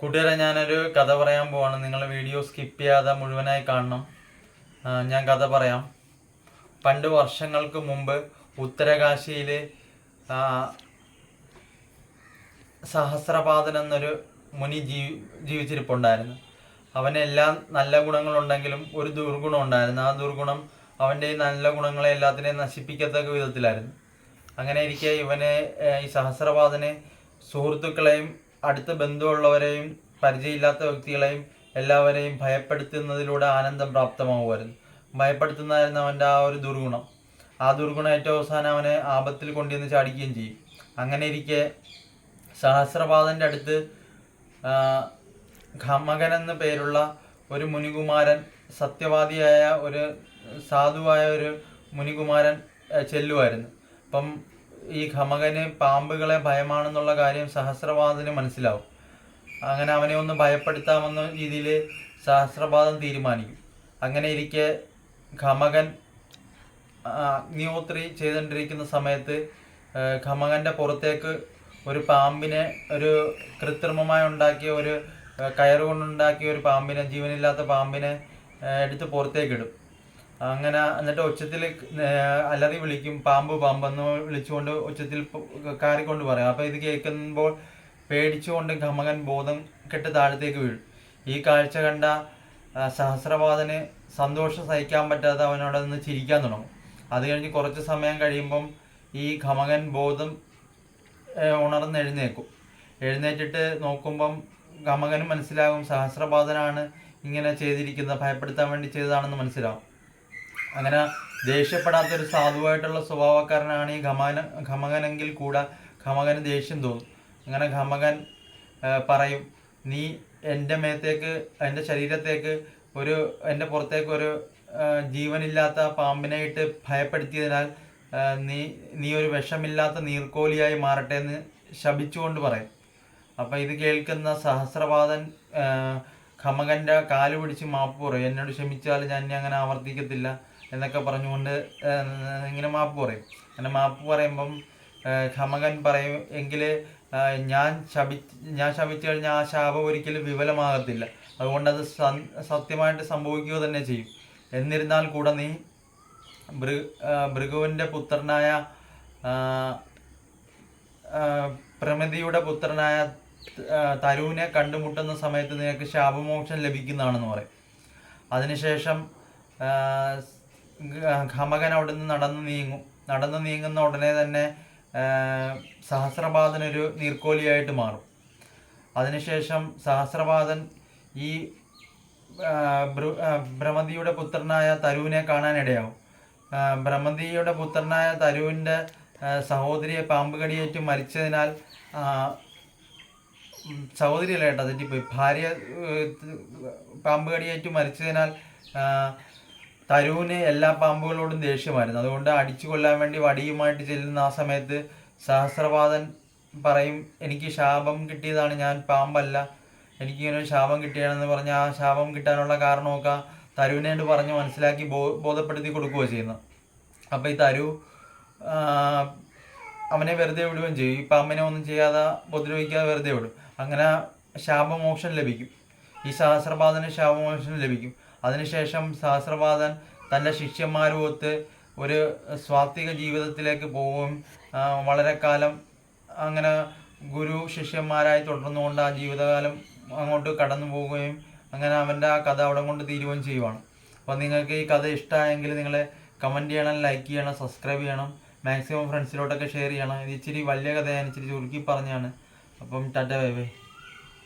കൂട്ടുകാരെ ഞാനൊരു കഥ പറയാൻ പോവാണ്. നിങ്ങൾ വീഡിയോ സ്കിപ്പ് ചെയ്യാതെ മുഴുവനായി കാണണം. ഞാൻ കഥ പറയാം. പണ്ട് വർഷങ്ങൾക്ക് മുമ്പ് ഉത്തരകാശിയിൽ സഹസ്രപാദൻ എന്നൊരു മുനി ജീവി ജീവിച്ചിരിപ്പുണ്ടായിരുന്നു. അവന് എല്ലാ നല്ല ഗുണങ്ങളുണ്ടെങ്കിലും ഒരു ദുർഗുണം ഉണ്ടായിരുന്നു. ആ ദുർഗുണം അവന്റെ ഈ നല്ല ഗുണങ്ങളെ എല്ലാത്തിനെയും നശിപ്പിക്കത്തക്ക വിധത്തിലായിരുന്നു. അങ്ങനെ ഇരിക്കെ ഇവനെ ഈ സഹസ്രപാദനെ സുഹൃത്തുക്കളെയും അടുത്ത ബന്ധമുള്ളവരെയും പരിചയമില്ലാത്ത വ്യക്തികളെയും എല്ലാവരെയും ഭയപ്പെടുത്തുന്നതിലൂടെ ആനന്ദം പ്രാപ്തമാവുമായിരുന്നു. ഭയപ്പെടുത്തുന്നതായിരുന്നു അവന്റെ ആ ഒരു ദുർഗുണം. ആ ദുർഗുണം ഏറ്റവും അവസാനം അവനെ ആപത്തിൽ കൊണ്ടുവന്ന് ചാടിക്കുകയും ചെയ്യും. അങ്ങനെ ഇരിക്കെ സഹസ്രപാദന്റെ അടുത്ത് ഖമകൻ എന്ന പേരുള്ള ഒരു മുനികുമാരൻ സത്യവാദിയായ ഒരു സാധുവായ ഒരു മുനികുമാരൻ ചെല്ലുമായിരുന്നു. അപ്പം ഈ ഖമകന് പാമ്പുകളെ ഭയമാണെന്നുള്ള കാര്യം സഹസ്രപാദന് മനസ്സിലാവും. അങ്ങനെ അവനെ ഒന്ന് ഭയപ്പെടുത്താമെന്ന രീതിയിൽ സഹസ്രപാദം തീരുമാനിക്കും. അങ്ങനെ ഇരിക്കെ ഖമകൻ അഗ്നിഹോത്രി ചെയ്തുകൊണ്ടിരിക്കുന്ന സമയത്ത് ഖമകന്റെ പുറത്തേക്ക് ഒരു പാമ്പിനെ ഒരു കൃത്രിമമായി ഉണ്ടാക്കിയ ഒരു കയറുകൊണ്ടുണ്ടാക്കിയ ഒരു പാമ്പിനെ ജീവനില്ലാത്ത പാമ്പിനെ എടുത്ത് പുറത്തേക്ക് ഇടും അങ്ങനെ എന്നിട്ട് ഒച്ചത്തിൽ അലറി വിളിക്കും പാമ്പ് പാമ്പെന്ന് വിളിച്ചുകൊണ്ട് ഒച്ചത്തിൽ പ- കാറിക്കൊണ്ട് പറയും. അപ്പോൾ ഇത് കേൾക്കുമ്പോൾ പേടിച്ചുകൊണ്ട് ഖമകൻ ബോധം കെട്ട് താഴത്തേക്ക് വീഴും. ഈ കാഴ്ച കണ്ട സഹസ്രപാതന് സന്തോഷം സഹിക്കാൻ പറ്റാതെ അവനോട് നിന്ന് ചിരിക്കാൻ തുടങ്ങും. അത് കഴിഞ്ഞ് കുറച്ച് സമയം കഴിയുമ്പം ഈ ഖമകൻ ബോധം ഉണർന്ന് എഴുന്നേക്കും എഴുന്നേറ്റിട്ട് നോക്കുമ്പം ഖമകന് മനസ്സിലാകും സഹസ്രപാതനാണ് ഇങ്ങനെ ചെയ്തിരിക്കുന്നത് ഭയപ്പെടുത്താൻ വേണ്ടി ചെയ്തതാണെന്ന് മനസ്സിലാവും. അങ്ങനെ ദേഷ്യപ്പെടാത്ത ഒരു സാധുവായിട്ടുള്ള സ്വഭാവക്കാരനാണ് ഈ ഖമകൻ ഖമകനെങ്കിൽ കൂടെ ഖമകന് ദേഷ്യം തോന്നും. അങ്ങനെ ഖമകൻ പറയും നീ എന്റെ മേത്തേക്ക് എന്റെ ശരീരത്തേക്ക് ഒരു എന്റെ പുറത്തേക്ക് ഒരു ജീവനില്ലാത്ത പാമ്പിനെ ഇട്ട് ഭയപ്പെടുത്തിയതിനാൽ നീ നീ ഒരു വിഷമില്ലാത്ത നീർക്കോലിയായി മാറട്ടെ എന്ന് ശപിച്ചുകൊണ്ട് പറയും. അപ്പം ഇത് കേൾക്കുന്ന സഹസ്രവാദൻ ഖമകന്റെ കാൽ പിടിച്ച് മാപ്പ് പറയും എന്നോട് ക്ഷമിച്ചാൽ ഞാൻ അങ്ങനെ ആവർത്തിക്കത്തില്ല. എന്നൊക്കെ പറഞ്ഞുകൊണ്ട് ഇങ്ങനെ മാപ്പ് പറയും. അങ്ങനെ മാപ്പ് പറയുമ്പം ഖമകൻ പറയും എങ്കിൽ ഞാൻ ശപി ഞാൻ ശപിച്ചു കഴിഞ്ഞാൽ ആ ശാപം ഒരിക്കലും വിഫലമാകത്തില്ല. അതുകൊണ്ട് അത് സത്യമായിട്ട് സംഭവിക്കുക തന്നെ ചെയ്യും. എന്നിരുന്നാൽ കൂടെ നീ ഭൃ ഭൃഗുവിന്റെ പുത്രനായ പ്രമതിയുടെ പുത്രനായ തരുവിനെ കണ്ടുമുട്ടുന്ന സമയത്ത് നിനക്ക് ശാപമോക്ഷം ലഭിക്കുന്നതാണെന്ന് പറയും. അതിനുശേഷം ഖമകൻ അവിടെ നിന്ന് നടന്നു നീങ്ങും. നടന്നു നീങ്ങുന്ന ഉടനെ തന്നെ ആ, സഹസ്രപാദനൊരു നീർക്കോലിയായിട്ട് മാറും. അതിനുശേഷം സഹസ്രപാദൻ ഈ ഭ്രമതിയുടെ പുത്രനായ തരുവിനെ കാണാനിടയാവും. ഭ്രമതിയുടെ പുത്രനായ തരുവിന്റെ സഹോദരിയെ പാമ്പ് കടിയേറ്റ് മരിച്ചതിനാൽ സഹോദരിയല്ല കേട്ടോ തെറ്റിപ്പോയി. ഭാര്യ പാമ്പ് കടിയേറ്റ് മരിച്ചതിനാൽ തരുവിന് എല്ലാ പാമ്പുകളോടും ദേഷ്യമായിരുന്നു. അതുകൊണ്ട് അടിച്ചു കൊല്ലാൻ വേണ്ടി വടിയുമായിട്ട് ചെല്ലുന്ന ആ സമയത്ത് സഹസ്രപാദൻ പറയും എനിക്ക് ശാപം കിട്ടിയതാണ് ഞാൻ പാമ്പല്ല. എനിക്കിങ്ങനെ ഒരു ശാപം കിട്ടിയാണെന്ന് പറഞ്ഞ് ആ ശാപം കിട്ടാനുള്ള കാരണമൊക്കെ തരുവിനോട് പറഞ്ഞ് മനസ്സിലാക്കി ബോ ബോധപ്പെടുത്തി കൊടുക്കുകയോ ചെയ്യുന്നത്. അപ്പോൾ ഈ തരു അവനെ വെറുതെ വിടുകയും ചെയ്യും. ഈ പാമ്പിനെ ഒന്നും ചെയ്യാതെ ഉപദ്രവിക്കാതെ വെറുതെ വിടും. അങ്ങനെ ശാപമോക്ഷം ലഭിക്കും. ഈ സഹസ്രപാദന് ശാപമോക്ഷം ലഭിക്കും. അതിനുശേഷം സഹസ്രവാദൻ തന്റെ ശിഷ്യന്മാരുമൊത്ത് ഒരു സ്വാത്വിക ജീവിതത്തിലേക്ക് പോവുകയും വളരെ കാലം അങ്ങനെ ഗുരു ശിഷ്യന്മാരായി തുടർന്നുകൊണ്ട് ആ ജീവിതകാലം അങ്ങോട്ട് കടന്നു പോവുകയും അങ്ങനെ അവന്റെ ആ കഥ അവിടെ കൊണ്ട് തീരുകയും ചെയ്യുവാണ്. അപ്പോൾ നിങ്ങൾക്ക് ഈ കഥ ഇഷ്ടമായെങ്കിൽ നിങ്ങൾ കമന്റ് ചെയ്യണം ലൈക്ക് ചെയ്യണം സബ്സ്ക്രൈബ് ചെയ്യണം മാക്സിമം ഫ്രണ്ട്സിലോട്ടൊക്കെ ഷെയർ ചെയ്യണം. ഇത് ഇച്ചിരി വലിയ കഥയാണ് ഇച്ചിരി ചുരുക്കി പറഞ്ഞാണ്. അപ്പം ടാറ്റ ബൈ ബൈ.